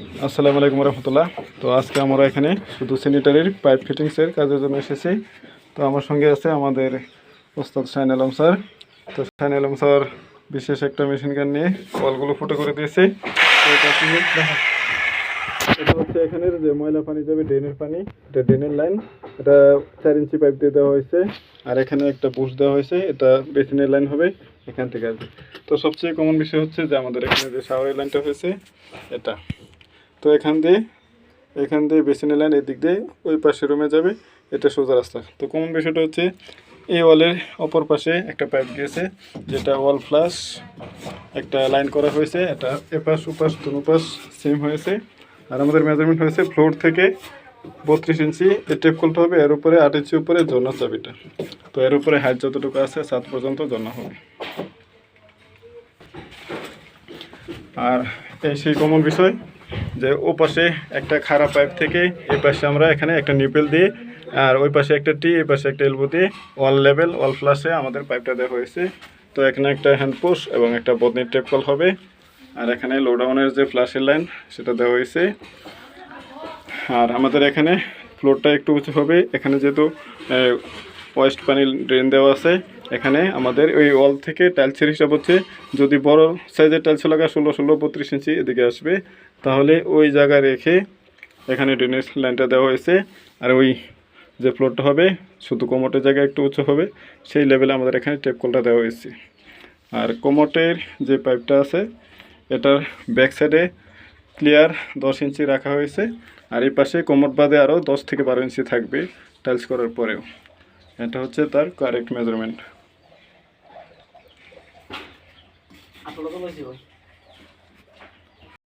আসসালামু আলাইকুম রহমতুল্লাহ। তো আজকে আমরা এখানে শুধু স্যানিটারির পাইপ ফিটিংসের কাজের জন্য এসেছি। তো আমার সঙ্গে আছে আমাদের ওস্তাদ শাহিন আলম স্যার। তো শাহিন আলম স্যার বিশেষ একটা মেশিন গান নিয়ে কলগুলো ফুটো করে দিয়েছে। এটা হচ্ছে এখানের যে ময়লা পানি যাবে, ড্রেনের পানি। এটা ড্রেনের লাইন। এটা চার ইঞ্চি পাইপ দিয়ে দেওয়া হয়েছে। আর এখানে একটা বুশ দেওয়া হয়েছে। এটা বেসিনের লাইন হবে এখান থেকে আসবে তো সবচেয়ে কমন বিষয় হচ্ছে যে আমাদের এখানে যে শাওয়ারের লাইনটা হয়েছে, এটা। তো এখান দিয়ে এখান দিয়ে বেসিনের লাইন এদিক দিয়ে ওই পাশে রুমে যাবে, এটা সোজা রাস্তা। তো কমন বিষয়টা হচ্ছে, এই ওয়ালের অপর পাশে একটা পাইপ গিয়েছে, যেটা ওয়াল ফ্লাশ একটা লাইন করা হয়েছে, এটা এপাশ, ওপাশ, দুপাশ সেম হয়েছে। আর আমাদের মেজারমেন্ট হয়েছে ফ্লোর থেকে বত্রিশ ইঞ্চি এর টেপ খুলতে হবে, এর উপরে আট ইঞ্চি উপরে জন্না চাবিটা। তো এর উপরে হাইট যতটুকু আছে, সাত পর্যন্ত জন্না হবে। আর এই সেই কমন বিষয় যে ও পাশে একটা খারাপ পাইপ থেকে এই পাশে আমরা এখানে একটা নিপেল দিয়ে আর ওই পাশে একটা টি এই পাশে একটা এলবো দিয়ে ওয়াল লেভেল ওয়াল ফ্লাশে আমাদের পাইপটা দেওয়া হয়েছে। তো এখানে একটা হ্যান্ডপোশ এবং একটা বদনির টেপ কল হবে। আর এখানে লোডাউনের যে ফ্লাশের লাইন সেটা দেওয়া হয়েছে। আর আমাদের এখানে ফ্লোরটা একটু উঁচু হবে। এখানে যেহেতু ওয়েস্ট পানি ড্রেন দেওয়া আছে, এখানে আমাদের ওই ওয়াল থেকে টাইলসের হিসাব হচ্ছে। যদি বড় সাইজের টাইলস লাগা ষোলো ষোলো, বত্রিশ ইঞ্চি এদিকে আসবে। তাহলে ওই জায়গায় রেখে এখানে ড্রেনেজ লাইনটা দেওয়া হয়েছে। আর ওই যে ফ্লোরটা হবে, শুধু কোমটের জায়গায় একটু উঁচু হবে, সেই লেভেলে আমাদের এখানে টেপ কলটা দেওয়া হয়েছে। আর কোমটের যে পাইপটা আছে, এটার ব্যাক সাইডে ক্লিয়ার দশ ইঞ্চি রাখা হয়েছে। আর এই পাশে কোমর বাদে আরও দশ থেকে বারো ইঞ্চি থাকবে টাইলস করার পরেও। এটা হচ্ছে তার কারেক্ট মেজারমেন্ট